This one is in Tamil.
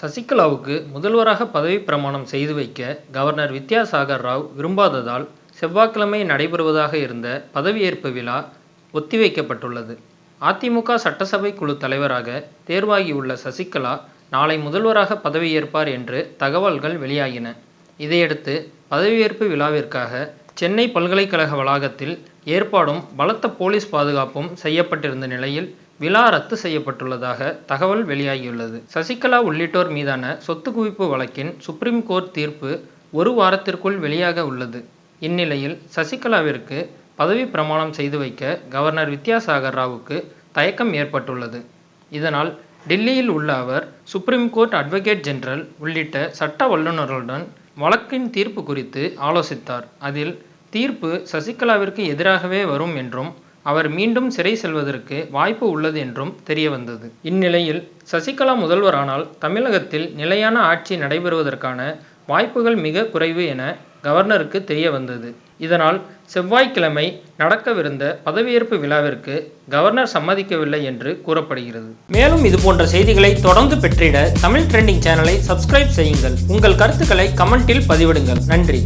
சசிகலாவுக்கு முதல்வராக பதவி பிரமாணம் செய்து வைக்க கவர்னர் வித்யாசாகர் ராவ் விரும்பாததால் செவ்வாய்க்கிழமை நடைபெறுவதாக இருந்த பதவியேற்பு விழா ஒத்திவைக்கப்பட்டுள்ளது. அதிமுக சட்டசபை குழு தலைவராக தேர்வாகியுள்ள சசிகலா நாளை முதல்வராக பதவியேற்பார் என்று தகவல்கள் வெளியாகின. இதையடுத்து பதவியேற்பு விழாவிற்காக சென்னை பல்கலைக்கழக வளாகத்தில் ஏற்பாடும் பலத்த போலீஸ் பாதுகாப்பும் செய்யப்பட்டிருந்த நிலையில் விழா ரத்து செய்யப்பட்டுள்ளதாக தகவல் வெளியாகியுள்ளது. சசிகலா உள்ளிட்டோர் மீதான சொத்து குவிப்பு வழக்கின் சுப்ரீம் கோர்ட் தீர்ப்பு ஒரு வாரத்திற்குள் வெளியாக உள்ளது. இந்நிலையில் சசிகலாவிற்கு பதவி பிரமாணம் செய்து வைக்க கவர்னர் வித்யாசாகர் ராவுக்கு தயக்கம் ஏற்பட்டுள்ளது. இதனால் டில்லியில் உள்ள அவர் சுப்ரீம் கோர்ட் அட்வொகேட் ஜெனரல் உள்ளிட்ட சட்ட வல்லுநர்களுடன் வழக்கின் தீர்ப்பு குறித்து ஆலோசித்தார். அதில் தீர்ப்பு சசிகலாவிற்கு எதிராகவே வரும் என்றும் அவர் மீண்டும் சிறை செல்வதற்கு வாய்ப்பு உள்ளது என்றும் தெரியவந்தது. இந்நிலையில் சசிகலா முதல்வரானால் தமிழகத்தில் நிலையான ஆட்சி நடைபெறுவதற்கான வாய்ப்புகள் மிக குறைவு என கவர்னருக்கு தெரியவந்தது. இதனால் செவ்வாய்க்கிழமை நடக்கவிருந்த பதவியேற்பு விழாவிற்கு கவர்னர் சம்மதிக்கவில்லை என்று கூறப்படுகிறது. மேலும் இது போன்ற செய்திகளை தொடர்ந்து பெற்றிட தமிழ் ட்ரெண்டிங் சேனலை சப்ஸ்கிரைப் செய்யுங்கள். உங்கள் கருத்துக்களை கமெண்டில் பதிவிடுங்கள். நன்றி.